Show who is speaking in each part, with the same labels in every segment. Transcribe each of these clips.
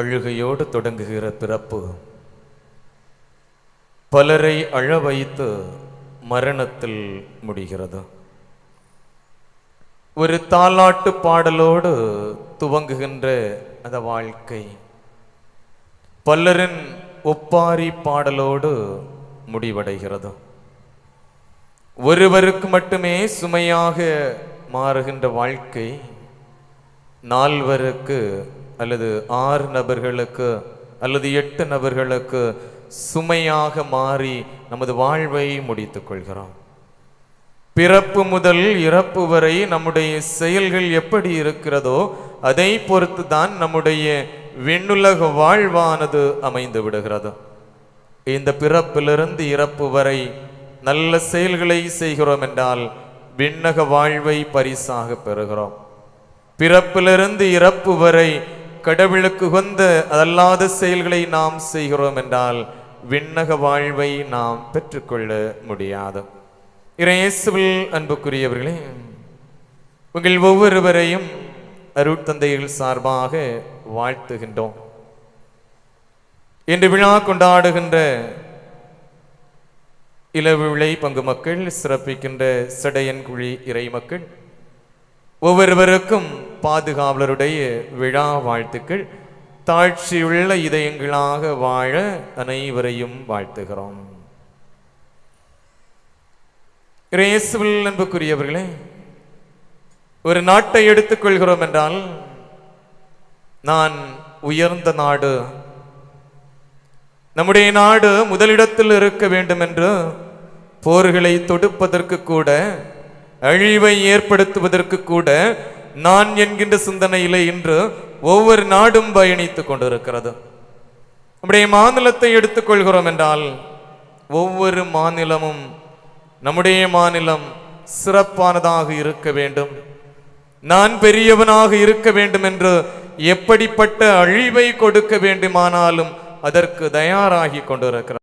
Speaker 1: அழுகையோடு தொடங்குகிற பிறப்பு. பலரை அழ வைத்து மரணத்தில் முடிகிறது. ஒரு தாலாட்டு பாடலோடு துவங்குகின்ற அந்த வாழ்க்கை. பலரின் ஒப்பாரி பாடலோடு முடிவடைகிறது. ஒருவருக்கு மட்டுமே சுமையாக மாறுகின்ற வாழ்க்கை நால்வருக்கு அல்லது ஆறு நபர்களுக்கு அல்லது எட்டு நபர்களுக்கு சுமையாக மாறி நமது வாழ்வை முடித்துக் கொள்கிறோம். பிறப்பு முதல் இறப்பு வரை நம்முடைய செயல்கள் எப்படி இருக்கிறதோ அதை பொறுத்து தான் நம்முடைய விண்ணுலக வாழ்வானது அமைந்து விடுகிறது. இந்த பிறப்பிலிருந்து இறப்பு வரை நல்ல செயல்களை செய்கிறோம் என்றால் விண்ணக வாழ்வை பரிசாக பெறுகிறோம். பிறப்பிலிருந்து இறப்பு வரை கடவுளுக்கு உகந்த அல்லாத செயல்களை நாம் செய்கிறோம் என்றால் விண்ணக வாழ்வை நாம் பெற்றுக்கொள்ள முடியாது. இறையேசுவில் அன்புக்குரியவர்களே உங்கள் ஒவ்வொருவரையும் அருட்தந்தைகள் சார்பாக வாழ்த்துகின்றோம். இன்று விழா கொண்டாடுகின்ற இளவிளை பங்கு மக்கள் சிறப்பிக்கின்ற சடையன் குழி இறை மக்கள் ஒவ்வொருவருக்கும் பாதுகாவலருடைய விழா வாழ்த்துக்கள். தாழ்ச்சியுள்ள இதயங்களாக வாழ அனைவரையும் வாழ்த்துகிறோம். இயேசுவில் அன்புக்குரியவர்களே ஒரு நாட்டை எடுத்துக்கொள்கிறோம் என்றால் நான் உயர்ந்த நாடு நம்முடைய நாடு முதலிடத்தில் இருக்க வேண்டும் என்று போர்களை தொடுப்பதற்கு கூட அழிவை ஏற்படுத்துவதற்கு கூட நான் என்கின்ற சிந்தனையிலே இன்று ஒவ்வொரு நாடும் பயணித்துக் கொண்டிருக்கிறது. நம்முடைய மாநிலத்தை எடுத்துக்கொள்கிறோம் என்றால் ஒவ்வொரு மாநிலமும் நம்முடைய மாநிலம் சிறப்பானதாக இருக்க வேண்டும். நான் பெரியவனாக இருக்க வேண்டும் என்று எப்படிப்பட்ட அழிவை கொடுக்க வேண்டுமானாலும் அதற்கு தயாராகி கொண்டிருக்கிறார்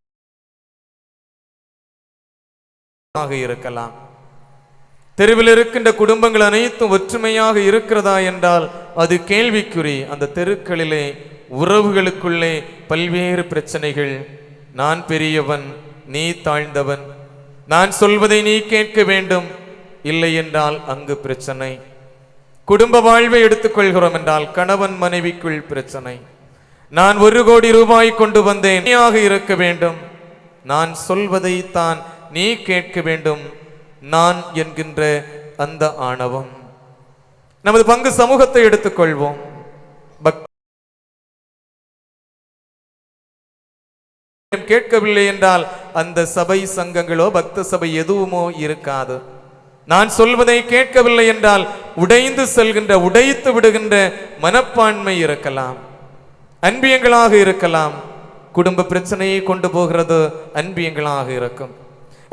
Speaker 1: இருக்கலாம். தெருவில் இருக்கின்ற குடும்பங்கள் அனைத்தும் ஒற்றுமையாக இருக்கிறதா என்றால் அது கேள்விக்குறி. அந்த தெருக்களிலே உறவுகளுக்குள்ளே பல்வேறு பிரச்சனைகள். நான் பெரியவன் நீ தாழ்ந்தவன். நான் சொல்வதை நீ கேட்க வேண்டும். இல்லை என்றால் அங்கு பிரச்சனை. குடும்ப வாழ்வை எடுத்துக்கொள்கிறோம் என்றால் கணவன் மனைவிக்குள் பிரச்சனை. நான் ஒரு கோடி ரூபாய் கொண்டு வந்தேன். நீயாக இருக்க வேண்டும். நான் சொல்வதை தான் நீ கேட்க வேண்டும். நான் என்கின்ற அந்த ஆணவம். நமது பங்கு சமூகத்தை எடுத்துக்கொள்வோம். கேட்கவில்லை என்றால் அந்த சபை சங்கங்களோ பக்த சபை எதுவுமோ இருக்காது. நான் சொல்வதை கேட்கவில்லை என்றால் உடைந்து செல்கின்ற உடைத்து விடுகின்ற மனப்பான்மை இருக்கலாம். அன்பியங்களாக இருக்கலாம். குடும்ப பிரச்சனையை கொண்டு போகிறது அன்பியங்களாக இருக்கும்.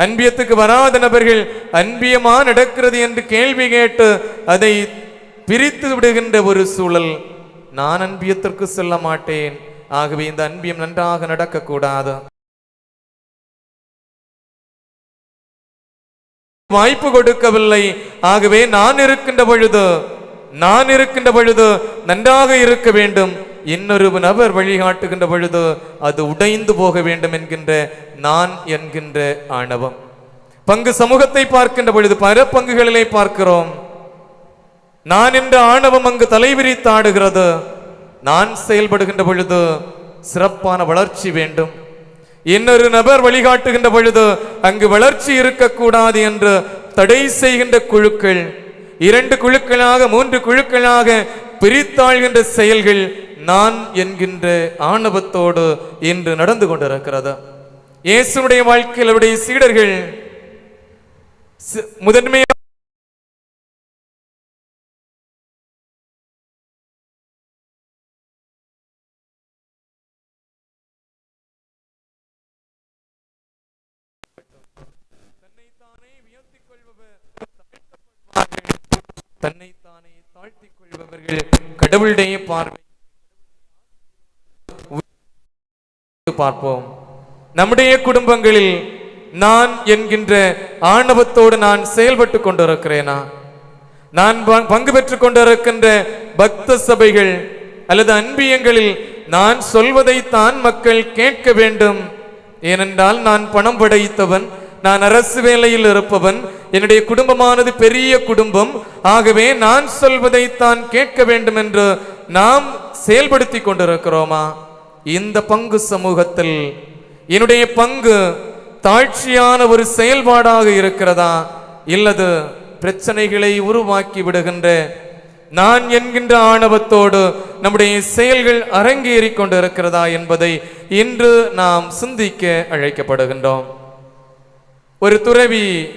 Speaker 1: அன்பியத்துக்கு வராத நபர்கள் அன்பியமா நடக்கிறது என்று கேள்வி கேட்டு அதை பிரித்து விடுகின்ற ஒரு சூழல். நான் அன்பியத்திற்கு செல்ல மாட்டேன். ஆகவே இந்த அன்பியம் நன்றாக நடக்கக்கூடாது. வாய்ப்பு கொடுக்கவில்லை. ஆகவே நான் இருக்கின்ற பொழுது நான் இருக்கின்ற பொழுது நன்றாக இருக்க வேண்டும். இன்னொரு நபர் வழிகாட்டுகின்ற பொழுது அது உடைந்து போக வேண்டும் என்கின்ற நான் என்கின்ற ஆணவம். பங்கு சமூகத்தை பார்க்கின்ற பொழுது பல பங்குகளிலே பார்க்கிறோம். நான் என்ற ஆணவம் அங்கு தலைவிரித்தாடுகிறது நான் செயல்படுகின்ற பொழுது சிறப்பான வளர்ச்சி வேண்டும். இன்னொரு நபர் வழிகாட்டுகின்ற பொழுது அங்கு வளர்ச்சி இருக்கக்கூடாது என்று தடை செய்கின்ற குழுக்கள் இரண்டு குழுக்களாக மூன்று குழுக்களாக பிரித்தாழ்கின்ற செயல்கள் நான் என்கின்ற ஆணவத்தோடு இன்று நடந்து கொண்டிருக்கிறது. இயேசுடைய வாழ்க்கையில் அவருடைய சீடர்கள் முதன்மையாக தன்னைத்தானே தாழ்த்திக் கொள்பவர்கள் கடவுளுடைய பார்வை பார்ப்போம். நம்முடைய குடும்பங்களில் நான் என்கின்ற ஆணவத்தோடு நான் செயல்பட்டு கொண்டிருக்கிறேனா? நான் பங்கு பெற்றுக் கொண்டிருக்கின்ற பக்த சபைகள் அல்லது அன்பியங்களில் நான் சொல்வதைத்தான் மக்கள் கேட்க வேண்டும். ஏனென்றால் நான் பணம் படைத்தவன் நான் அரசு வேலையில் இருப்பவன் என்னுடைய குடும்பமானது பெரிய குடும்பம் ஆகவே நான் சொல்வதைத்தான் கேட்க வேண்டும் என்று நாம் செயல்படுத்தி கொண்டிருக்கிறோமா? இந்த பங்கு சமூகத்தில் என்னுடைய பங்கு தாழ்ச்சியான ஒரு செயல்பாடாக இருக்கிறதா? இல்லது பிரச்சனைகளை உருவாக்கி விடுகின்ற நான் என்கின்ற ஆணவத்தோடு நம்முடைய செயல்கள் அரங்கேறி கொண்டிருக்கிறதா என்பதை இன்று நாம் சிந்திக்க அழைக்கப்படுகின்றோம். ஒரு துறவி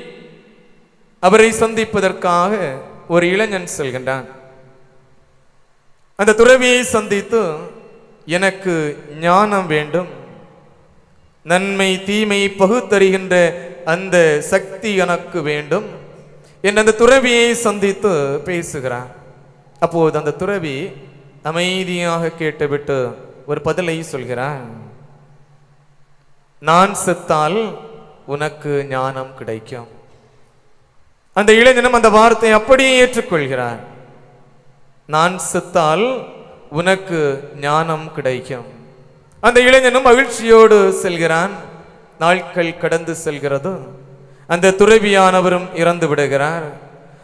Speaker 1: அவரை சந்திப்பதற்காக ஒரு இளைஞன் செல்கின்றான். அந்த துறவியை சந்தித்து எனக்கு ஞானம் வேண்டும். நன்மை தீமை பகுத்தறிகின்ற அந்த சக்தி எனக்கு வேண்டும் என்று அந்த துறவியை சந்தித்து பேசுகிறான். அப்போது அந்த துறவி அமைதியாக கேட்டுவிட்டு ஒரு பதிலை சொல்கிறான். நான் செத்தால் உனக்கு ஞானம் கிடைக்கும். அந்த இளைஞனும் அந்த வார்த்தையை அப்படியே ஏற்றுக்கொள்கிறான். நான் செத்தால் உனக்கு ஞானம் கிடைக்கும். அந்த இளைஞனும் மகிழ்ச்சியோடு செல்கிறான். நாட்கள் கடந்து செல்கிறது. அந்த துறவியானவரும் இறந்து விடுகிறார்.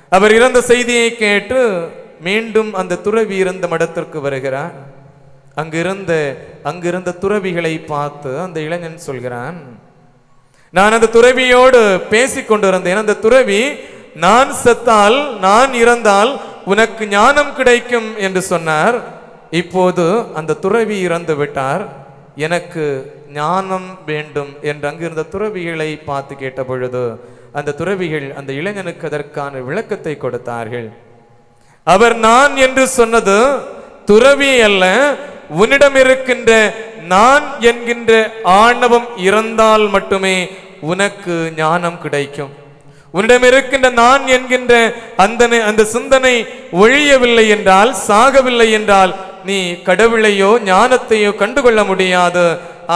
Speaker 1: அவர் இறந்த செய்தியை கேட்டு மீண்டும் அந்த துறவி இருந்த மடத்திற்கு வருகிறார். அங்கிருந்த அங்கிருந்த துறவிகளை பார்த்து அந்த இளைஞன் சொல்கிறான் நான் அந்த துறவியோடு பேசிக் கொண்டிருந்தேன். அந்த துறவி நான் செத்தால் நான் இறந்தால் உனக்கு ஞானம் கிடைக்கும் என்று சொன்னார். இப்போது அந்த துறவி இறந்து விட்டார். எனக்கு ஞானம் வேண்டும் என்று அங்கிருந்த துறவிகளை பார்த்து கேட்ட பொழுது அந்த துறவிகள் அந்த இளைஞனுக்கு அதற்கான விளக்கத்தை கொடுத்தார்கள். அவர் நான் என்று சொன்னது துறவி அல்ல உன்னிடம் இருக்கின்ற நான் என்கின்ற ஆணவம் இறந்தால் மட்டுமே உனக்கு ஞானம் கிடைக்கும். உன்னிடம் இருக்கின்ற நான் என்கின்ற அந்த அந்த சிந்தனை ஒழியவில்லை என்றால் சாகவில்லை என்றால் நீ கடவுளையோ ஞானத்தையோ கண்டுகொள்ள முடியாது.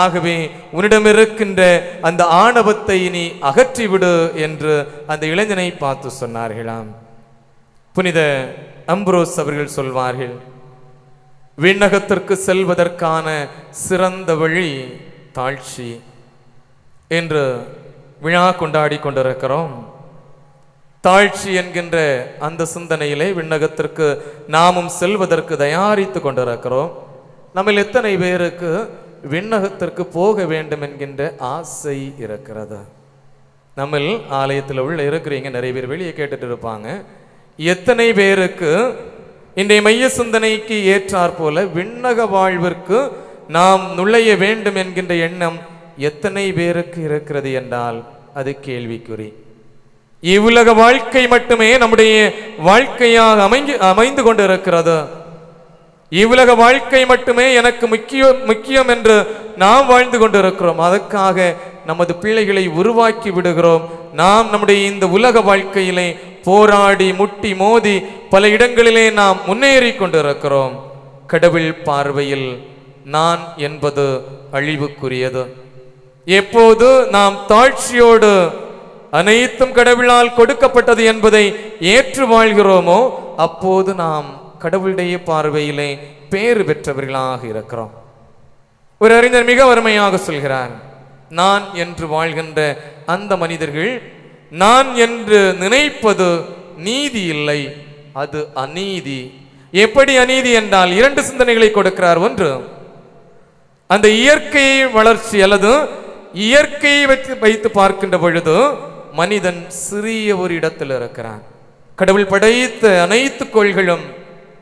Speaker 1: ஆகவே உன்னிடமிருக்கின்ற அந்த ஆணவத்தை நீ அகற்றிவிடு என்று அந்த இளைஞனை பார்த்து சொன்னார்களாம். புனித அம்ப்ரோஸ் அவர்கள் சொல்வார்கள் விண்ணகத்திற்கு செல்வதற்கான சிறந்த வழி தாழ்ச்சி என்று விழா கொண்டாடி கொண்டிருக்கிறோம். தாழ்ச்சி என்கின்ற அந்த சிந்தனையிலே விண்ணகத்திற்கு நாமும் செல்வதற்கு தயாரித்து கொண்டிருக்கிறோம். நம்மில் எத்தனை பேருக்கு விண்ணகத்திற்கு போக வேண்டும் என்கின்ற ஆசை இருக்கிறது. நம்ம ஆலயத்தில் உள்ள இருக்கிறீங்க நிறைய பேர் வெளியே கேட்டுட்டு இருப்பாங்க. எத்தனை பேருக்கு இன்றைய மைய சிந்தனைக்கு ஏற்றாற் போல விண்ணக வாழ்விற்கு நாம் நுழைய வேண்டும் என்கின்ற எண்ணம் எத்தனை பேருக்கு இருக்கிறது என்றால் அது கேள்விக்குறி. இவ்வுலக வாழ்க்கை மட்டுமே நம்முடைய வாழ்க்கையாக அமைந்து அமைந்து கொண்டிருக்கிறது. இவ்வுலக வாழ்க்கை மட்டுமே எனக்கு முக்கியம் முக்கியம் என்று நாம் வாழ்ந்து கொண்டிருக்கிறோம். அதற்காக நமது பிள்ளைகளை உருவாக்கி விடுகிறோம். நாம் நம்முடைய இந்த உலக வாழ்க்கையிலே போராடி முட்டி மோதி பல இடங்களிலே நாம் முன்னேறி கொண்டிருக்கிறோம். கடவுள் பார்வையில் நான் என்பது அழிவுக்குரியது. எப்போது நாம் தாழ்ச்சியோடு அனைத்தும் கடவுளால் கொடுக்கப்பட்டது என்பதை ஏற்று வாழ்கிறோமோ அப்போது நாம் கடவுளுடைய பார்வையிலே பேறு பெற்றவர்களாக இருக்கிறோம். ஒரு அறிஞர் மிக வறுமையாக சொல்கிறார் நான் என்று வாழ்கின்ற அந்த மனிதர்கள் நான் என்று நினைப்பது நீதி இல்லை அது அநீதி. எப்படி அநீதி என்றால் இரண்டு சிந்தனைகளை கொடுக்கிறார். ஒன்று அந்த இயற்கை வளர்ச்சி அல்லது இயற்கையை வைத்து வைத்து பார்க்கின்ற பொழுது மனிதன் சிறிய ஒரு இடத்தில் இருக்கிறான். கடவுள் படைத்த அனைத்து கோள்களும்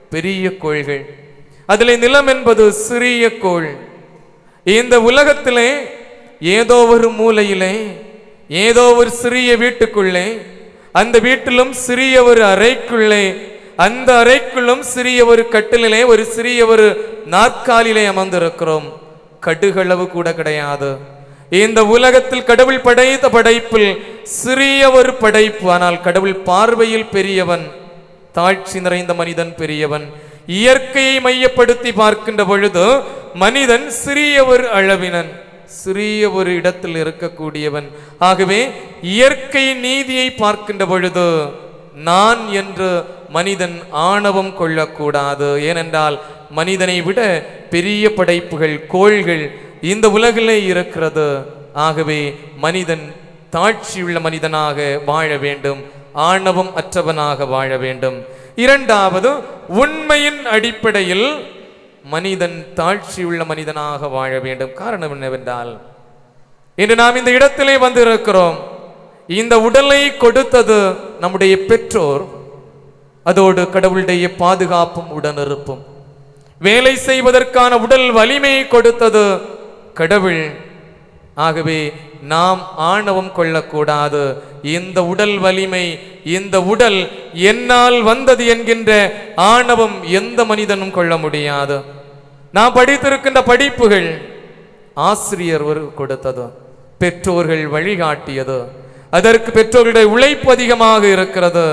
Speaker 1: பெரிய கோள்கள். அதில் நிலம் என்பது சிறிய கோள். இந்த உலகத்திலே ஏதோ ஒரு மூலையிலே ஏதோ ஒரு சிறிய வீட்டுக்குள்ளே அந்த வீட்டிலும் சிறிய ஒரு அறைக்குள்ளே அந்த அறைக்குள்ளும் சிறிய ஒரு கட்டிலே ஒரு சிறிய ஒரு நாற்காலிலே அமர்ந்திருக்கிறோம். கடுகளவு கூட கிடையாது. இந்த உலகத்தில் கடவுள் படைத்த படைப்பில் சிறிய ஒரு படைப்பு ஆனால் கடவுள் பார்வையில் பெரியவன் தாழ்ச்சி நிறைந்த மனிதன் பெரியவன். இயற்கையை மையப்படுத்தி பார்க்கின்ற பொழுது மனிதன் சிறிய ஒரு அளவினன் சிறிய ஒரு இடத்தில் இருக்கக்கூடியவன். ஆகவே இயற்கை நீதியை பார்க்கின்ற பொழுது நான் என்று மனிதன் ஆணவம் கொள்ளக்கூடாது. ஏனென்றால் மனிதனை விட பெரிய படைப்புகள் கோள்கள் இந்த உலகிலே இருக்கிறது. ஆகவே மனிதன் தாழ்ச்சியுள்ள மனிதனாக வாழ வேண்டும். ஆணவம் அற்றவனாக வாழ வேண்டும். இரண்டாவது உண்மையின் அடிப்படையில் மனிதன் தாழ்ச்சியுள்ள மனிதனாக வாழ வேண்டும். காரணம் என்னவென்றால் இன்று நாம் இந்த இடத்திலே வந்து இருக்கிறோம் இந்த உடலை கொடுத்தது நம்முடைய பெற்றோர். அதோடு கடவுளுடைய பாதுகாப்பும் உடனிருப்பும். வேலை செய்வதற்கான உடல் வலிமையை கொடுத்தது கடவுள். ஆகவே நாம் ஆணவம் கொள்ளக்கூடாது. இந்த உடல் வலிமை இந்த உடல் என்னால் வந்தது என்கின்ற ஆணவம் எந்த மனிதனும் கொள்ள முடியாது. நாம் படித்திருக்கின்ற படிப்புகள் ஆசிரியர் ஒரு கொடுத்தது பெற்றோர்கள் வழிகாட்டியது அதற்கு பெற்றோர்களுடைய உழைப்பு அதிகமாக இருக்கிறது.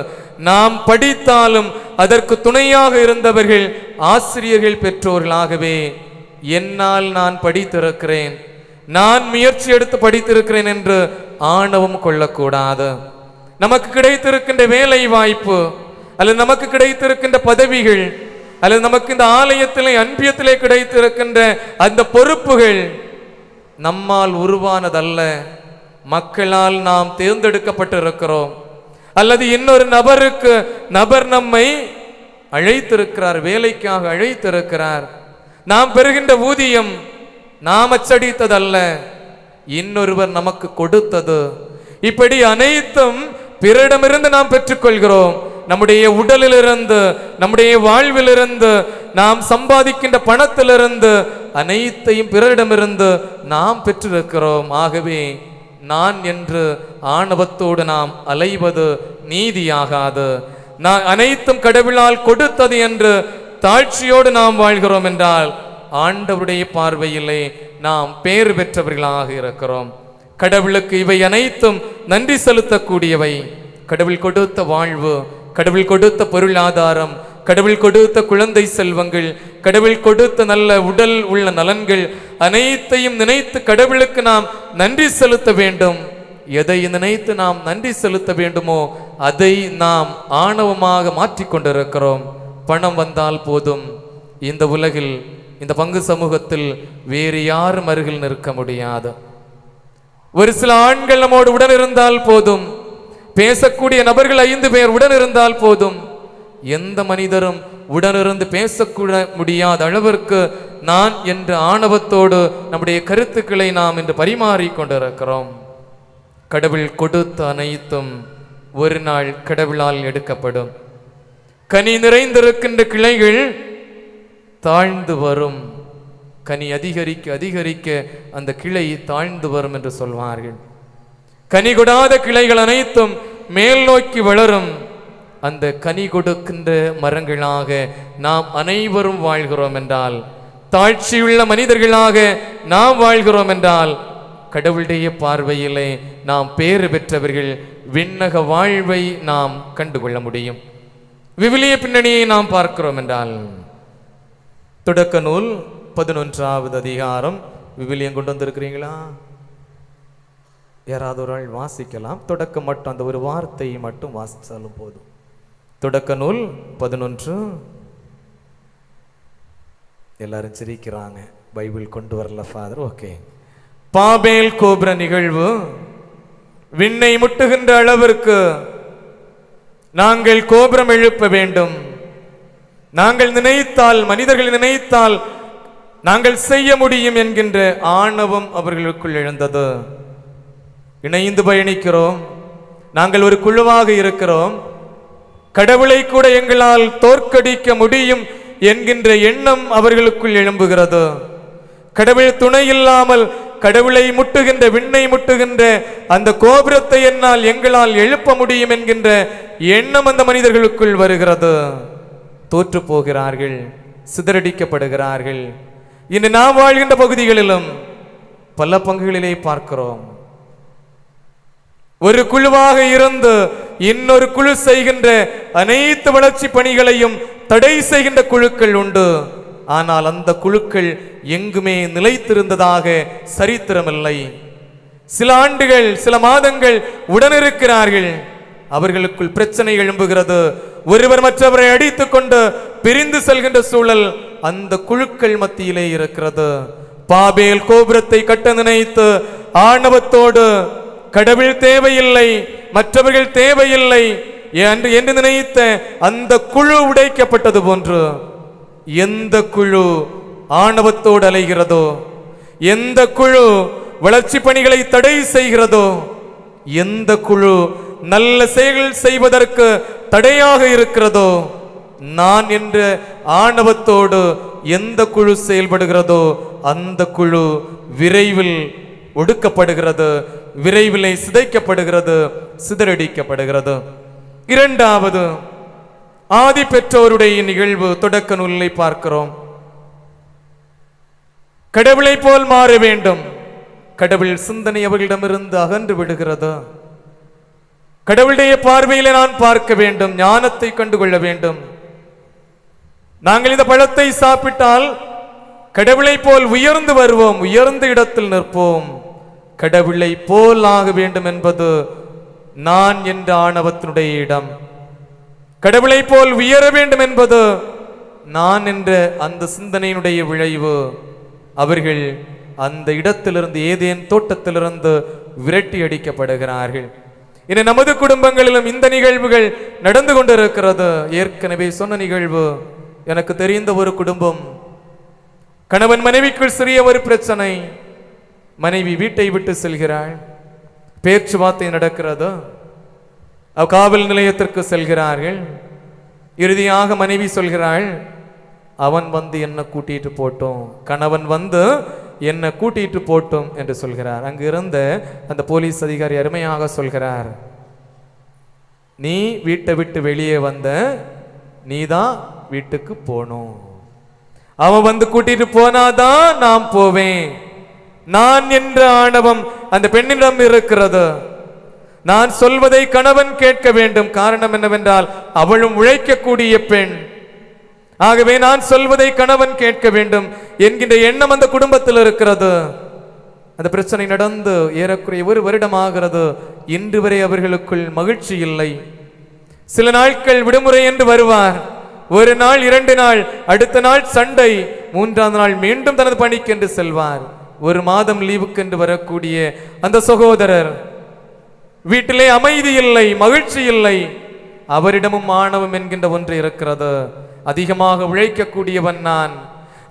Speaker 1: நாம் படித்தாலும் அதற்கு துணையாக இருந்தவர்கள் ஆசிரியர்கள் பெற்றோர்களாகவே என்னால் நான் படித்திருக்கிறேன். நான் முயற்சி எடுத்து படித்திருக்கிறேன் என்று ஆணவம் கொள்ளக்கூடாது. நமக்கு கிடைத்திருக்கின்ற வேலை வாய்ப்பு அல்லது நமக்கு கிடைத்திருக்கின்ற பதவிகள் அல்லது நமக்கு இந்த ஆலயத்திலே அன்பியத்திலே கிடைத்திருக்கின்ற அந்த பொறுப்புகள் நம்மால் உருவானதல்ல. மக்களால் நாம் தேர்ந்தெடுக்கப்பட்டிருக்கிறோம். அல்லது இன்னொரு நபருக்கு நபர் நம்மை அழைத்திருக்கிறார் வேலைக்காக அழைத்திருக்கிறார். நாம் பெறுகின்ற ஊதியம் நாம் அச்சடித்ததல்ல இன்னொருவர் நமக்கு கொடுத்தது. இப்படி அனைத்தும் பிறரிடமிருந்து நாம் பெற்றுக்கொள்கிறோம். நம்முடைய உடலிலிருந்து நம்முடைய வாழ்விலிருந்து நாம் சம்பாதிக்கின்ற பணத்திலிருந்து அனைத்தையும் பிறரிடமிருந்து நாம் பெற்றிருக்கிறோம். ஆகவே நான் என்று ஆணவத்தோடு நாம் அலைவது நீதியாகாது. நான் அனைத்தும் கடவுளால் கொடுத்தது என்று தாழ்ச்சியோடு நாம் வாழ்கிறோம் என்றால் ஆண்டவருடைய பார்வையிலே நாம் பேர் பெற்றவர்களாக இருக்கிறோம். கடவுளுக்கு இவை அனைத்தும் நன்றி செலுத்தக்கூடியவை. கடவுள் கொடுத்த வாழ்வு கடவுள் கொடுத்த பொருளாதாரம் கடவுள் கொடுத்த குழந்தை செல்வங்கள் கடவுள் கொடுத்த நல்ல உடல் உள்ள நலன்கள் அனைத்தையும் நினைத்து கடவுளுக்கு நாம் நன்றி செலுத்த வேண்டும். எதை நினைத்து நாம் நன்றி செலுத்த வேண்டுமோ அதை நாம் ஆணவமாக மாற்றிக்கொண்டிருக்கிறோம். பணம் வந்தால் போதும். இந்த உலகில் இந்த பங்கு சமூகத்தில் வேறு யாரும் அருகில் நிற்க முடியாது. ஒரு சில ஆண்கள் நம்மோடு உடன் இருந்தால் போதும். பேசக்கூடிய நபர்கள் ஐந்து பேர் உடன் இருந்தால் போதும். எந்த மனிதரும் உடனிருந்து பேசக்கூட முடியாத அளவிற்கு நான் என்ற ஆணவத்தோடு நம்முடைய கருத்துக்களை நாம் இன்று பரிமாறிக் கொண்டிருக்கிறோம். கடவுள் கொடுத்த அனைத்தும் ஒரு நாள் கடவுளால் எடுக்கப்படும். கனி நிறைந்திருக்கின்ற கிளைகள் தாழ்ந்து வரும். கனி அதிகரிக்க அதிகரிக்க அந்த கிளை தாழ்ந்து வரும் என்று சொல்வார்கள். கனி கொடாத கிளைகள் அனைத்தும் மேல் நோக்கி வளரும். அந்த கனி கொடுக்கின்ற மரங்களாக நாம் அனைவரும் வாழ்கிறோம் என்றால் தாழ்ச்சியுள்ள மனிதர்களாக நாம் வாழ்கிறோம் என்றால் கடவுளுடைய பார்வையிலே நாம் பேறு பெற்றவர்கள் விண்ணக வாழ்வை நாம் கண்டுகொள்ள முடியும். விவிலிய பின்னணியை நாம் பார்க்கிறோம் என்றால் தொடக்க நூல் பதினொன்றாவது அதிகாரம். விவிலியம் கொண்டு வந்திருக்கிறீங்களா? யாராவது ஒரு ஆள் வாசிக்கலாம். தொடக்கம் மட்டும் அந்த ஒரு வார்த்தையை மட்டும் வாசித்தாலும் போதும். தொடக்க நூல் பதினொன்று. எல்லாரும் சிரிக்கிறாங்க. பைபிள் கொண்டு வரல ஃபாதர். ஓகே. பாபேல் கோபுர நிகழ்வு. விண்ணை முட்டுகின்ற அளவிற்கு நாங்கள் கோபுரம் எழுப்ப வேண்டும். நாங்கள் நினைத்தால் மனிதர்கள் நினைத்தால் நாங்கள் செய்ய முடியும் என்கின்ற ஆணவம் அவர்களுக்குள் எழுந்தது. இணைந்து பயணிக்கிறோம். நாங்கள் ஒரு குழுவாக இருக்கிறோம். கடவுளை கூட எங்களால் தோற்கடிக்க முடியும் என்கின்ற எண்ணம் அவர்களுக்குள் எழும்புகிறது. கடவுள் துணை இல்லாமல் கடவுளை முட்டுகின்ற விண்ணை முட்டுகின்ற அந்த கோபுரத்தை என்னால் எங்களால் எழுப்ப முடியும் என்கின்ற எண்ணம் அந்த மனிதர்களுக்குள் வருகிறது. தோற்று போகிறார்கள் சிதறடிக்கப்படுகிறார்கள். இன்று நாம் வாழ்கின்ற பகுதிகளிலும் பல பங்குகளிலே பார்க்கிறோம். ஒரு குழுவாக இருந்து இன்னொரு குழு செய்கின்ற அனைத்து வளர்ச்சி பணிகளையும் தடை செய்கின்ற குழுக்கள் உண்டு. ஆனால் அந்த குழுக்கள் எங்குமே நிலைத்திருந்ததாக சரித்திரமில்லை. சில ஆண்டுகள் சில மாதங்கள் உடனிருக்கிறார்கள். அவர்களுக்குள் பிரச்சனை எழும்புகிறது. ஒருவர் மற்றவரை அடித்துக் கொண்டு பிரிந்து செல்கின்ற சூழல் அந்த குழுக்கள் மத்தியிலே இருக்கிறது. பாபேல் கோபுரத்தை கட்ட நினைத்து ஆணவத்தோடு கடவுள் தேவையில்லை மற்றவர்கள் தேவையில்லை என்று என்று நினைத்த அந்த குழு உடைக்கப்பட்டது போன்று. எந்த குழு ஆணவத்தோடு அலைகிறதோ எந்த குழு வளர்ச்சி பணிகளை தடை செய்கிறதோ எந்த குழு நல்ல செயல்கள் செய்வதற்கு தடையாக இருக்கிறதோ நான் என்ற ஆணவத்தோடு எந்த குழு செயல்படுகிறதோ அந்த குழு விரைவில் ஒடுக்கப்படுகிறது விரைவிலே சிதைக்கப்படுகிறது சிதறடிக்கப்படுகிறது. இரண்டாவது ஆதி பெற்றோருடைய நிகழ்வு தொடக்க நூலை பார்க்கிறோம். கடவுளை போல் மாற வேண்டும். கடவுள் சிந்தனை அவர்களிடமிருந்து அகன்று விடுகிறது? கடவுளுடைய பார்வையில நான் பார்க்க வேண்டும் ஞானத்தை கண்டுகொள்ள வேண்டும். நாங்கள் இந்த பழத்தை சாப்பிட்டால் கடவுளை போல் உயர்ந்து வருவோம் உயர்ந்த இடத்தில் நிற்போம். கடவுளை போல் ஆக வேண்டும் என்பது நான் என்ற ஆணவத்தினுடைய இடம். கடவுளை போல் உயர வேண்டும் என்பது நான் என்ற அந்த சிந்தனையினுடைய விளைவு. அவர்கள் அந்த இடத்திலிருந்து ஏதேன் தோட்டத்திலிருந்து விரட்டி அடிக்கப்படுகிறார்கள். இனி நமது குடும்பங்களிலும் இந்த நிகழ்வுகள் நடந்து கொண்டிருக்கிறது. ஏற்கனவே சொன்ன நிகழ்வு எனக்கு தெரிந்த ஒரு குடும்பம். கணவன் மனைவிக்குள் சிறிய ஒரு பிரச்சனை. மனைவி வீட்டை விட்டு செல்கிறாள். பேச்சுவார்த்தை நடக்கிறது. காவல் நிலையத்திற்கு செல்கிறார்கள். இறுதியாக மனைவி சொல்கிறாள் அவன் வந்து என்ன கூட்டிட்டு போட்டோம். கணவன் வந்து என்ன கூட்டிட்டு போட்டோம் என்று சொல்கிறார். அங்கு இருந்த அந்த போலீஸ் அதிகாரி அருமையாக சொல்கிறார் நீ வீட்டை விட்டு வெளியே வந்த நீதான் வீட்டுக்கு போகணும் அவன் வந்து கூட்டிட்டு போனாதான் நான் போவேன். நான் என்ற ஆணவம் அந்த பெண்ணிடம் இருக்கிறது. நான் சொல்வதை கணவன் கேட்க வேண்டும். காரணம் என்னவென்றால் அவளும் உழைக்கக்கூடிய பெண். ஆகவே நான் சொல்வதை கணவன் கேட்க வேண்டும் என்கின்ற எண்ணம் அந்த குடும்பத்தில் இருக்கிறது. அந்த பிரச்சனை நடந்து ஏறக்குறைய ஒரு வருடம் ஆகிறது இன்று வரை அவர்களுக்குள் மகிழ்ச்சி இல்லை. சில நாட்கள் விடுமுறை என்று வருவார். ஒரு நாள் இரண்டு நாள் அடுத்த நாள் சண்டை. மூன்றாம் நாள் மீண்டும் தனது பணிக்கு என்று செல்வார். ஒரு மாதம் லீவுக்கு என்று வரக்கூடிய அந்த சகோதரர் வீட்டிலே அமைதி இல்லை மகிழ்ச்சி இல்லை. அவரிடமும் மாணவம் என்கின்ற ஒன்று இருக்கிறது. அதிகமாக உழைக்கக்கூடியவன் நான்.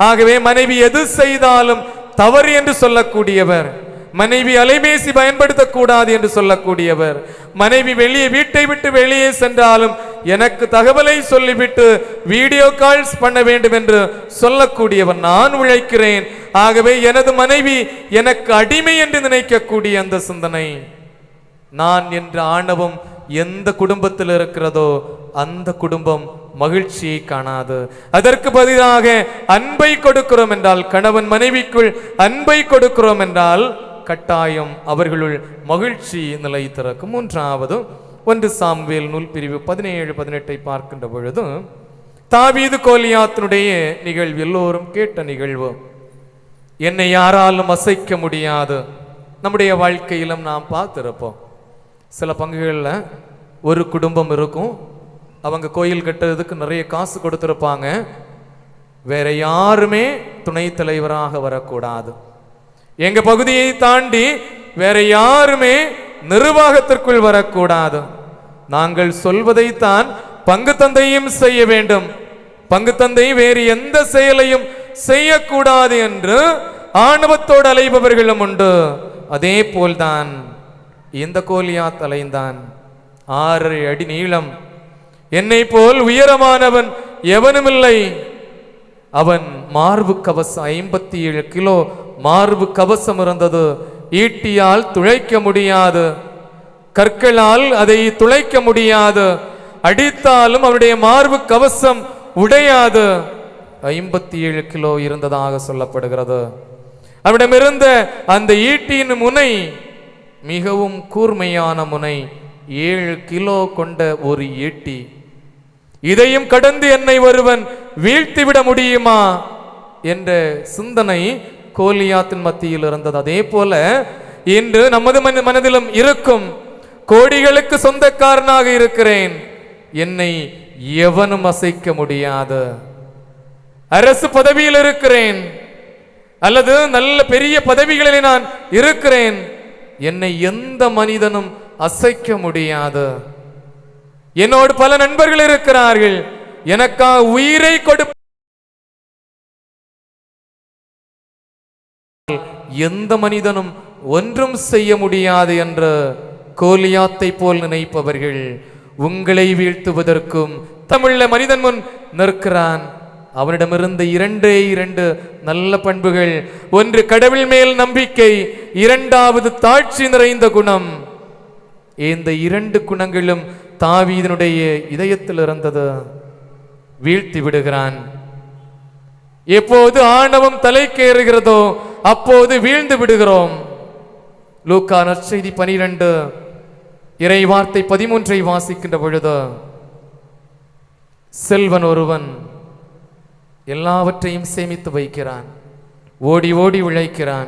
Speaker 1: ஆகவே மனைவி எது செய்தாலும் தவறு என்று சொல்லக்கூடியவர். மனைவி அலைபேசி பயன்படுத்தக்கூடாது என்று சொல்லக்கூடியவர். மனைவி வெளியே வீட்டை விட்டு வெளியே சென்றாலும் எனக்கு தகவலை சொல்லிவிட்டு வீடியோ கால்ஸ் பண்ண வேண்டும் என்று சொல்லக்கூடியவர் நான் உழைக்கிறேன். ஆகவே எனது மனைவி எனக்கு அடிமை என்று நினைக்கக்கூடிய அந்த சிந்தனை. நான் என்ற ஆணவம் எந்த குடும்பத்தில் இருக்கிறதோ அந்த குடும்பம் மகிழ்ச்சியை காணாது. அதற்கு பதிலாக அன்பை கொடுக்கிறோம் என்றால் கணவன் மனைவிக்குள் அன்பை கொடுக்கிறோம் என்றால் கட்டாயம் அவர்களுள் மகிழ்ச்சி நிலை திறக்கும். மூன்றாவது ஒன்று சாம்வேல் நூல் பிரிவு பதினேழு பதினெட்டை பார்க்கின்ற பொழுதும் தாவீது கோலியாத்தினுடைய நிகழ்வு எல்லோரும் கேட்ட நிகழ்வு. என்னை யாராலும் அசைக்க முடியாது. நம்முடைய வாழ்க்கையிலும் நாம் பார்த்திருப்போம். சில பங்குகளில் ஒரு குடும்பம் இருக்கும். அவங்க கோயில் கட்டுறதுக்கு நிறைய காசு கொடுத்துருப்பாங்க. வேற யாருமே துணைத் தலைவராக வரக்கூடாது. எங்க பகுதியை தாண்டி வேற யாருமே நிர்வாகத்திற்குள் வரக்கூடாது. நாங்கள் சொல்வதைத்தான் பங்கு தந்தையும் செய்ய வேண்டும். பங்கு தந்தை வேறு எந்த செயலையும் செய்யக்கூடாது என்று ஆணவத்தோடு அலைபவர்களும் உண்டு. அதே போல்தான் இந்த கோலியா தலைந்தான் ஆறு அடி நீளம். என்னை போல் உயரமானவன் எவனுமில்லை. அவன் மார்பு கவசம் ஐம்பத்தி ஏழு கிலோ மார்பு கவசம் இருந்தது. ஈட்டியால் துளைக்க முடியாது. கற்களால் அதை துளைக்க முடியாது. அடித்தாலும் அவருடைய மார்பு கவசம் உடையாது. ஐம்பத்தி ஏழு கிலோ இருந்ததாக சொல்லப்படுகிறது. அவரிடமிருந்த அந்த ஈட்டியின் முனை மிகவும் கூர்மையான முனை ஏழு கிலோ கொண்ட ஒரு ஈட்டி. இதையும் கடந்து என்னை ஒருவன் வீழ்த்திவிட முடியுமா? என்ற சிந்தனை கோலியாத்தின் மத்தியில் இருந்தது. அதே போல இன்று நமது மன- மனதிலும் இருக்கும் கோடிகளுக்கு சொந்தக்காரனாக இருக்கிறேன். என்னை எவனும் அசைக்க முடியாது. அரசு பதவியில் இருக்கிறேன். அல்லது நல்ல பெரிய பதவிகளில் நான் இருக்கிறேன். என்னை எந்த மனிதனும் அசைக்க முடியாது. என்னோடு பல நண்பர்கள் இருக்கிறார்கள். எனக்காக உயிரை கொடு எந்த மனிதனும் ஒன்றும் செய்ய முடியாது என்ற கோலியாத்தை போல் நினைப்பவர்கள் உங்களை வீழ்த்துவதற்கும் தமிழ்ல மனிதன் முன் நிற்கிறான். அவனிடமிருந்து இரண்டே இரண்டு நல்ல பண்புகள். ஒன்று கடவுள் மேல் நம்பிக்கை இரண்டாவது தாட்சி நிறைந்த குணம். இந்த இரண்டு குணங்களும் தாவீதனுடைய இதயத்தில் இருந்தது வீழ்த்தி விடுகிறான். எப்போது ஆணவம் தலைக்கேறுகிறதோ அப்போது வீழ்ந்து விடுகிறோம். லூக்கா நற்செய்தி பனிரெண்டு இறை வார்த்தை பதிமூன்றை வாசிக்கின்ற பொழுது செல்வன் ஒருவன் எல்லாவற்றையும் சேமித்து வைக்கிறான். ஓடி ஓடி உழைக்கிறான்.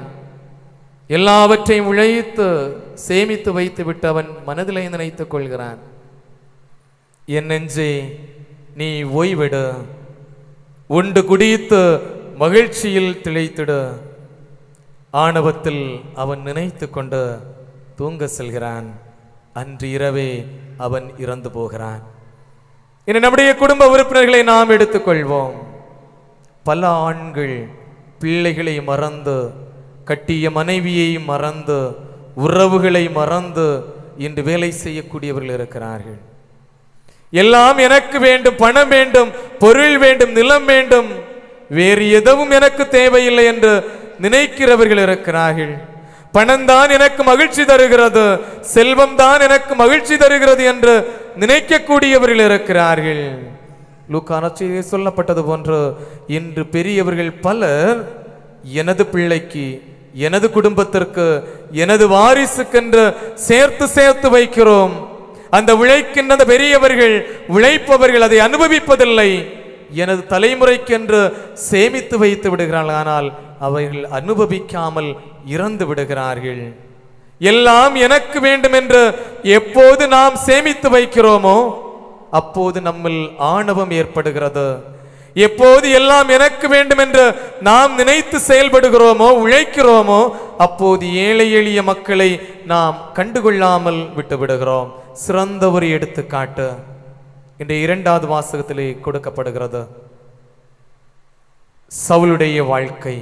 Speaker 1: எல்லாவற்றையும் உழைத்து சேமித்து வைத்துவிட்டு அவன் மனதிலே நினைத்துக் கொள்கிறான். என் நெஞ்சே நீ ஓய்விடு. உண்டு குடித்து மகிழ்ச்சியில் திளைத்திடு. ஆணவத்தில் அவன் நினைத்து கொண்டு தூங்க செல்கிறான். அன்று இரவே அவன் இறந்து போகிறான். இனி நம்முடைய குடும்ப உறுப்பினர்களை நாம் எடுத்துக்கொள்வோம் பல ஆண்கள் பிள்ளைகளை மறந்து கட்டிய மனைவியை மறந்து உறவுகளை மறந்து இன்று வேலை செய்யக்கூடியவர்கள் இருக்கிறார்கள். எல்லாம் எனக்கு வேண்டும் பணம் வேண்டும் பொருள் வேண்டும் நிலம் வேண்டும். வேறு எதுவும் எனக்கு தேவையில்லை என்று நினைக்கிறவர்கள் இருக்கிறார்கள். பணம் தான் எனக்கு மகிழ்ச்சி தருகிறது செல்வம் தான் எனக்கு மகிழ்ச்சி தருகிறது என்று நினைக்கக்கூடியவர்கள் இருக்கிறார்கள். லூக்கானச்சிலே சொல்லப்பட்டது போன்று இன்று பெரியவர்கள் பலர் எனது பிள்ளைக்கு எனது குடும்பத்திற்கு எனது வாரிசுக்கென்று சேர்த்து சேர்த்து வைக்கிறோம். அந்த உழைக்கின்ற அந்த பெரியவர்கள் உழைப்பவர்கள் அதை அனுபவிப்பதில்லை. எனது தலைமுறைக்கென்று சேமித்து வைத்து விடுகிறார்கள் ஆனால் அவர்கள் அனுபவிக்காமல் இறந்து விடுகிறார்கள். எல்லாம் எனக்கு வேண்டும் என்று எப்போது நாம் சேமித்து வைக்கிறோமோ அப்போது நம்மில் ஆணவம் ஏற்படுகிறது. எப்போது எல்லாம் எனக்கு வேண்டும் என்று நாம் நினைத்து செயல்படுகிறோமோ உழைக்கிறோமோ அப்போது ஏழை எளிய மக்களை நாம் கண்டுகொள்ளாமல் விட்டுவிடுகிறோம். சிறந்த ஒரு எடுத்துக்காட்டு இந்த இரண்டாவது வாசகத்திலே கொடுக்கப்படுகிறது. சவுளுடைய வாழ்க்கை.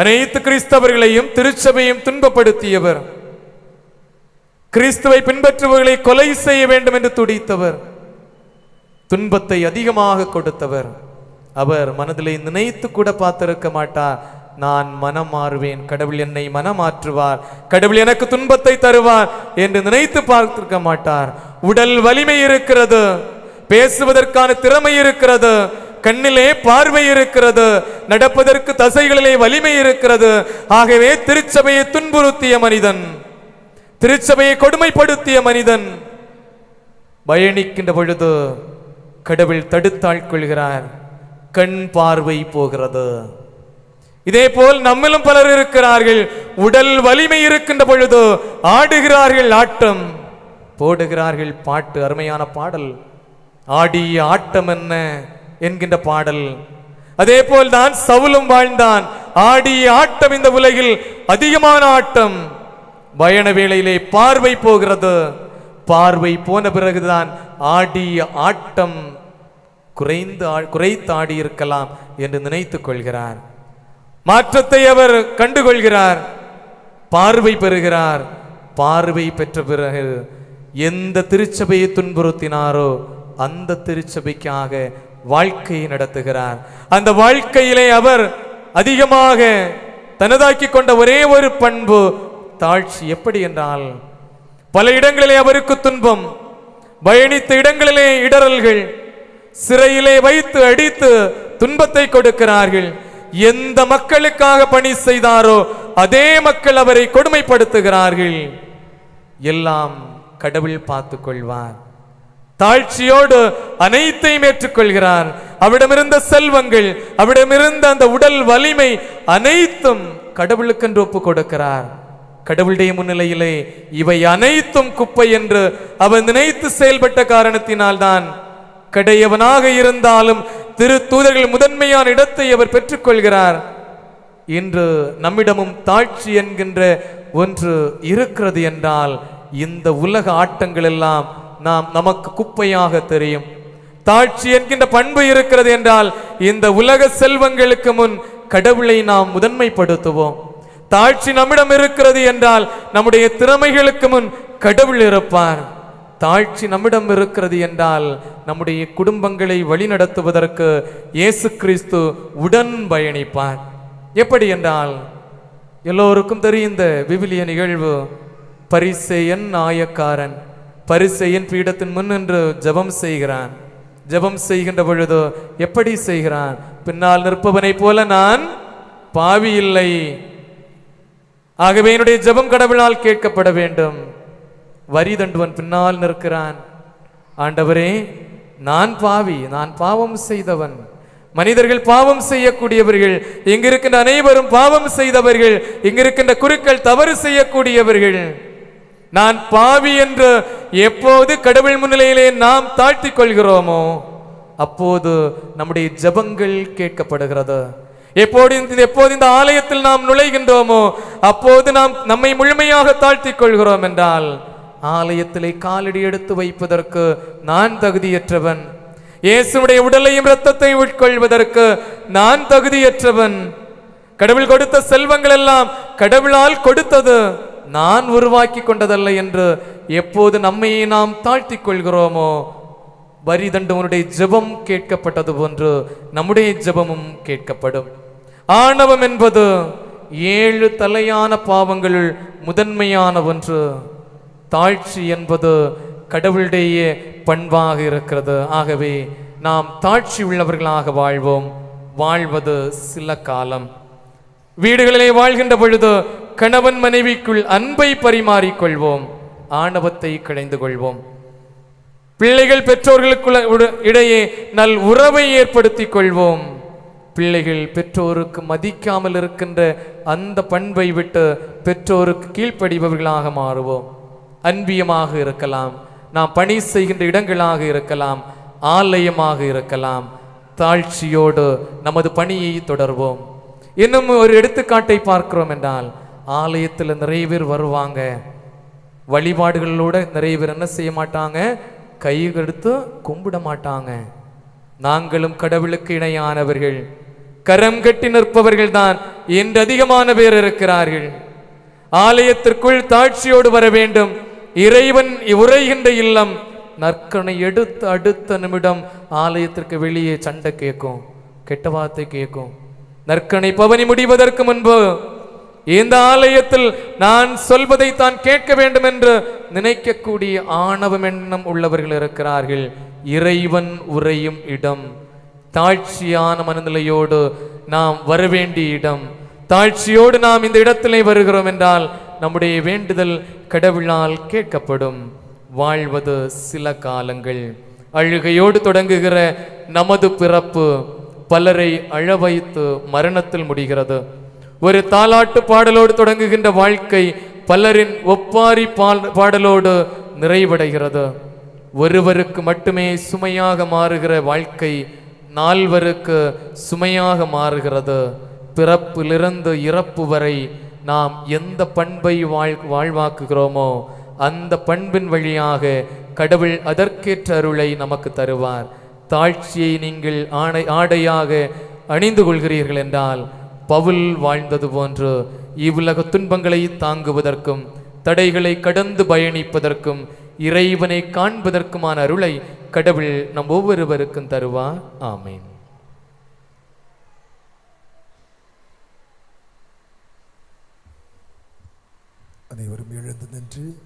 Speaker 1: அனைத்து கிறிஸ்தவர்களையும் திருச்சபையும் துன்பப்படுத்தியவர். கிறிஸ்துவை பின்பற்றுபவர்களை கொலை செய்ய வேண்டும் என்று துடித்தவர். துன்பத்தை அதிகமாக கொடுத்தவர். அவர் மனதிலே நினைத்து கூட பார்த்திருக்க மாட்டார். நான் மனம் மாறுவேன் கடவுள் என்னை மனமாற்றுவார் கடவுள் எனக்கு துன்பத்தை தருவார் என்று நினைத்து பார்த்திருக்க மாட்டார். உடல் வலிமை இருக்கிறது பேசுவதற்கான திறமை இருக்கிறது கண்ணிலே பார்வை இருக்கிறது நடப்பதற்கு தசைகளிலே வலிமை இருக்கிறது. ஆகவே திருச்சபையை துன்புறுத்திய மனிதன். திருச்சபையை கொடுமைப்படுத்திய மனிதன் பயணிக்கின்ற பொழுது கடவுள் தடுத்தாள் கொள்கிறார். கண் பார்வை போகிறது. இதே போல் நம்மிலும் பலர் இருக்கிறார்கள். உடல் வலிமை இருக்கின்ற பொழுது ஆடுகிறார்கள் ஆட்டம். போடுகிறார்கள் பாட்டு அருமையான பாடல். ஆடிய ஆட்டம் என்ன என்கின்ற பாடல். அதே போல் தான் சவுலும் வாழ்ந்தான். ஆடிய ஆட்டம் இந்த உலகில் அதிகமான ஆட்டம். பயண வேளையிலே பார்வை போகிறது. பார்வை போன பிறகுதான் ஆடிய ஆட்டம் குறைந்து குறைத்து ஆடி இருக்கலாம் என்று நினைத்துக் கொள்கிறார். மாற்றத்தை அவர் கண்டுகொள்கிறார். பார்வை பெறுகிறார். பார்வை பெற்ற பிறகு எந்த திருச்சபையை துன்புறுத்தினாரோ அந்த திருச்சபைக்காக வாழ்க்கையை நடத்துகிறார். அந்த வாழ்க்கையிலே அவர் அதிகமாக தனதாக்கி கொண்ட ஒரே ஒரு பண்பு தாழ்ச்சி எப்படி என்றால் பல இடங்களிலே அவருக்கு துன்பம் பயணித்த இடங்களிலே இடறல்கள் சிறையிலே வைத்து அடித்து துன்பத்தை கொடுக்கிறார்கள். எந்த மக்களுக்காக பணி செய்தாரோ அதே மக்கள் அவரை கொடுமைப்படுத்துகிறார்கள். எல்லாம் கடவுள் பார்த்துக் கொள்வார் தாழ்ச்சியோடு அனைத்தையும் ஏற்றுக்கொள்கிறார். அவிடமிருந்த செல்வங்கள் அவிடமிருந்த அந்த உடல் வலிமை அனைத்தும் கடவுளுக்கென்று ஒப்பு கொடுக்கிறார் கடவுளுடைய முன்னிலையிலே இவை அனைத்தும் குப்பை என்று அவன் நினைத்து செயல்பட்ட காரணத்தினால்தான் கடையவனாக இருந்தாலும் திரு தூதர்கள் முதன்மையான இடத்தை அவர் பெற்றுக்கொள்கிறார். இன்று நம்மிடமும் தாழ்ச்சி என்கின்ற ஒன்று இருக்கிறது என்றால் இந்த உலக ஆட்டங்கள் எல்லாம் நாம் நமக்கு குப்பையாக தெரியும். தாழ்ச்சி என்கின்ற பண்பு இருக்கிறது என்றால் இந்த உலக செல்வங்களுக்கு முன் கடவுளை நாம் முதன்மைப்படுத்துவோம். தாழ்ச்சி நம்மிடம் இருக்கிறது என்றால் நம்முடைய திறமைகளுக்கு முன் கடவுள் இருப்பார். தாழ்ச்சி நம்மிடம் இருக்கிறது என்றால் நம்முடைய குடும்பங்களை வழிநடத்துவதற்கு இயேசு கிறிஸ்து உடன் பயணிப்பார். எப்படி என்றால் எல்லோருக்கும் தெரிந்த விவிலிய நிகழ்வு பரிசெயன் நாயக்காரன் பரிசெயன் பீடத்தின் முன் நின்று ஜெபம் செய்கிறான். ஜெபம் செய்கின்ற பொழுது எப்படி செய்கிறான்? பின்னால் நிற்பவனைப் போல நான் பாவி இல்லை. ஆகவே என்னுடைய ஜெபம் கடவுளால் கேட்கப்பட வேண்டும். வரி தண்டுவன் பின்னால் நிற்கிறான். ஆண்டவரே நான் பாவி நான் பாவம் செய்தவன். மனிதர்கள் பாவம் செய்யக்கூடியவர்கள் இங்கிருக்கின்ற அனைவரும் பாவம் செய்தவர்கள் இங்கிருக்கின்ற குருக்கள் தவறு செய்யக்கூடியவர்கள். நான் பாவி என்று எப்போது கடவுள் முன்னிலையிலே நாம் தாழ்த்திக் கொள்கிறோமோ அப்போது நம்முடைய ஜெபங்கள் கேட்கப்படுகிறது. எப்போது இந்த எப்போது இந்த ஆலயத்தில் நாம் நுழைகின்றோமோ அப்போது நாம் நம்மை முழுமையாக தாழ்த்திக் கொள்கிறோம் என்றால் ஆலயத்திலே காலடி எடுத்து வைப்பதற்கு நான் தகுதியற்றவன். இயேசுடைய உடலையும் இரத்தத்தையும் உட்கொள்வதற்கு நான் தகுதியற்றவன். கடவுள் கொடுத்த செல்வங்கள் எல்லாம் கடவுளால் கொடுத்தது நான் உருவாக்கி கொண்டதல்ல என்று எப்போது நம்மையே நாம் தாழ்த்திக் கொள்கிறோமோ வரி தண்டுவனுடைய ஜெபம் கேட்கப்பட்டது போன்று நம்முடைய ஜெபமும் கேட்கப்படும். ஆணவம் என்பது ஏழு தலையான பாவங்களுள் முதன்மையான ஒன்று. தாழ்ச்சி என்பது கடவுளிடையே பண்பாக இருக்கிறது. ஆகவே நாம் தாழ்ச்சி உள்ளவர்களாக வாழ்வோம். வாழ்வது சில காலம். வீடுகளிலே வாழ்கின்ற பொழுது கணவன் மனைவிக்குள் அன்பை பரிமாறிக்கொள்வோம். ஆணவத்தை கலைந்து கொள்வோம். பிள்ளைகள் பெற்றோர்களுக்குள்ள உட- இடையே நல் உறவை ஏற்படுத்திக் கொள்வோம். பிள்ளைகள் பெற்றோருக்கு மதிக்காமல் இருக்கின்ற அந்த பண்பை விட்டு பெற்றோருக்கு கீழ்ப்படிபவர்களாக மாறுவோம். அன்பியமாக இருக்கலாம். நாம் பணி செய்கின்ற இடங்களாக இருக்கலாம். ஆலயமாக இருக்கலாம். தாழ்ச்சியோடு நமது பணியை தொடர்வோம். இன்னும் ஒரு எடுத்துக்காட்டை பார்க்கிறோம் என்றால் ஆலயத்தில் நிறைய பேர் வருவாங்க. வழிபாடுகளோட நிறைய பேர் என்ன செய்ய மாட்டாங்க? கை எடுத்து கும்பிட மாட்டாங்க. நாங்களும் கடவுளுக்கு இணையானவர்கள். கரம் கட்டி நிற்பவர்கள் தான் இன்று அதிகமான பேர் இருக்கிறார்கள். ஆலயத்திற்குள் தாட்சியோடு வர வேண்டும். இறைவன் உரைகின்ற இல்லம். நற்கனை எடுத்து அடுத்த நிமிடம் ஆலயத்திற்கு வெளியே சண்டை கேட்கும். கெட்ட வார்த்தை கேட்கும். நற்கனை பவனி முடிவதற்கு முன்பு இந்த ஆலயத்தில் நான் சொல்வதை தான் கேட்க வேண்டும் என்று நினைக்கக்கூடிய ஆணவம் எண்ணம் உள்ளவர்கள் இருக்கிறார்கள். இறைவன் உறையும் இடம். தாழ்ச்சியான மனநிலையோடு நாம் வரவேண்டிய இடம். தாழ்ச்சியோடு நாம் இந்த இடத்திலே வருகிறோம் என்றால் நம்முடைய வேண்டுதல் கடவுளால் கேட்கப்படும். வாழ்வது சில காலங்கள். அழுகையோடு தொடங்குகிற நமது பிறப்பு பலரை அழ வைத்து மரணத்தில் முடிகிறது. ஒரு தாலாட்டு பாடலோடு தொடங்குகின்ற வாழ்க்கை பலரின் ஒப்பாரி பாடலோடு நிறைவடைகிறது. ஒருவருக்கு மட்டுமே சுமையாக மாறுகிற வாழ்க்கை நால்வருக்கு சுமையாக மாறுகிறது. பிறப்பிலிருந்து இறப்பு வரை நாம் எந்த பண்பை வாழ் வாழ்வாக்குகிறோமோ அந்த பண்பின் வழியாக கடவுள் அதற்கேற்ற அருளை நமக்கு தருவார். தாழ்ச்சியை நீங்கள் ஆடை ஆடையாக அணிந்து கொள்கிறீர்கள் என்றால் பவுல் வாழ்ந்தது போன்று இவ்வுலக துன்பங்களை தாங்குவதற்கும் தடைகளை கடந்து பயணிப்பதற்கும் இறைவனை காண்பதற்குமான அருளை கடவுள் நம் ஒவ்வொருவருக்கும் தருவார். ஆமேன்.
Speaker 2: அனைவரும் எழுந்து நின்று